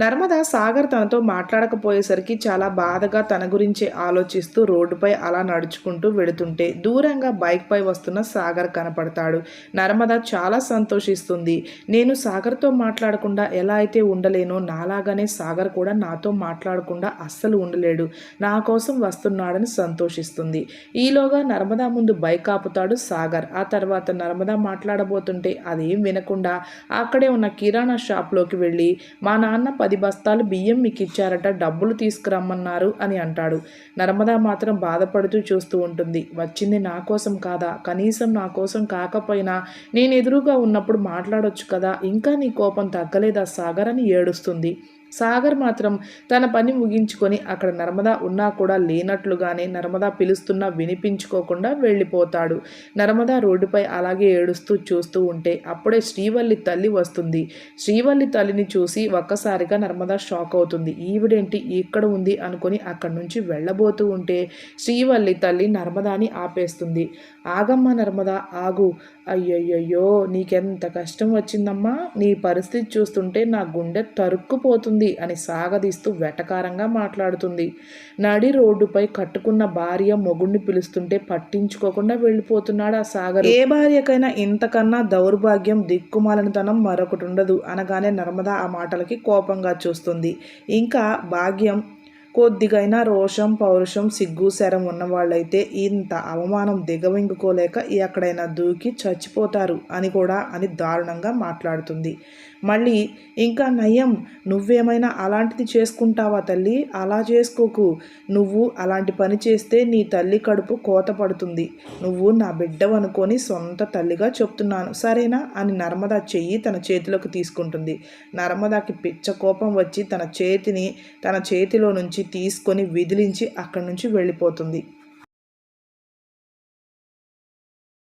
నర్మద సాగర్ తనతో మాట్లాడకపోయేసరికి చాలా బాధగా తన గురించే ఆలోచిస్తూ రోడ్డుపై అలా నడుచుకుంటూ వెళుతుంటే దూరంగా బైక్పై వస్తున్న సాగర్ కనపడతాడు. నర్మద చాలా సంతోషిస్తుంది. నేను సాగర్తో మాట్లాడకుండా ఎలా అయితే ఉండలేనో నాలాగానే సాగర్ కూడా నాతో మాట్లాడకుండా అస్సలు ఉండలేడు. నా కోసం వస్తున్నాడని సంతోషిస్తుంది. ఈలోగా నర్మదా ముందు బైక్ ఆపుతాడు సాగర్. ఆ తర్వాత నర్మదా మాట్లాడబోతుంటే అదేం వినకుండా అక్కడే ఉన్న కిరాణా షాప్లోకి వెళ్ళి మా నాన్న పది బస్తాలు బియ్యం మీకు ఇచ్చారట డబ్బులు తీసుకురమ్మన్నారు అని అంటాడు. నర్మదా మాత్రం బాధపడుతూ చూస్తూ ఉంటుంది. వచ్చింది నా కోసం కాదా? కనీసం నా కోసం కాకపోయినా నేను ఎదురుగా ఉన్నప్పుడు మాట్లాడొచ్చు కదా? ఇంకా నీ కోపం తగ్గలేదా? సాగర్ అని ఏడుస్తుంది. సాగర్ మాత్రం తన పని ముగించుకొని అక్కడ నర్మదా ఉన్నా కూడా లేనట్లుగానే నర్మదా పిలుస్తున్నా వినిపించుకోకుండా వెళ్ళిపోతాడు. నర్మదా రోడ్డుపై అలాగే ఏడుస్తూ చూస్తూ ఉంటే అప్పుడే శ్రీవల్లి తల్లి వస్తుంది. శ్రీవల్లి తల్లిని చూసి ఒక్కసారిగా నర్మదా షాక్ అవుతుంది. ఈవిడేంటి ఇక్కడ ఉంది అనుకొని అక్కడి నుంచి వెళ్ళబోతూ ఉంటే శ్రీవల్లి తల్లి నర్మదాని ఆపేస్తుంది. ఆగమ్మ నర్మదా ఆగు. అయ్యయ్యయ్యో నీకెంత కష్టం వచ్చిందమ్మా? నీ పరిస్థితి చూస్తుంటే నా గుండె తరుక్కుపోతుంది అని సాగదీస్తూ వెటకారంగా మాట్లాడుతుంది. నడి రోడ్డుపై కట్టుకున్న భార్య మొగుణ్ణి పిలుస్తుంటే పట్టించుకోకుండా వెళ్ళిపోతున్నాడు ఆ సాగర్. ఏ భార్యకైనా ఇంతకన్నా దౌర్భాగ్యం దిక్కుమాలనితనం మరొకటి ఉండదు అనగానే నర్మదా ఆ మాటలకి కోపంగా చూస్తుంది. ఇంకా భాగ్యం కొద్దిగైనా రోషం పౌరుషం సిగ్గు శరం ఉన్నవాళ్ళైతే ఇంత అవమానం దిగవింగుకోలేక ఎక్కడైనా దూకి చచ్చిపోతారు అని కూడా అని దారుణంగా మాట్లాడుతుంది. మళ్ళీ ఇంకా నయం నువ్వేమైనా అలాంటిది చేసుకుంటావా తల్లి? అలా చేసుకోకు. నువ్వు అలాంటి పని చేస్తే నీ తల్లి కడుపు కోత పడుతుంది. నువ్వు నా బిడ్డవనుకొని సొంత తల్లిగా చెప్తున్నాను. సరేనా? అని నర్మద చెయ్యి తన చేతిలోకి తీసుకుంటుంది. నర్మదాకి పిచ్చ కోపం వచ్చి తన చేతిని తన చేతిలో నుంచి తీసుకొని విదిలించి అక్కడి నుంచి వెళ్ళిపోతుంది.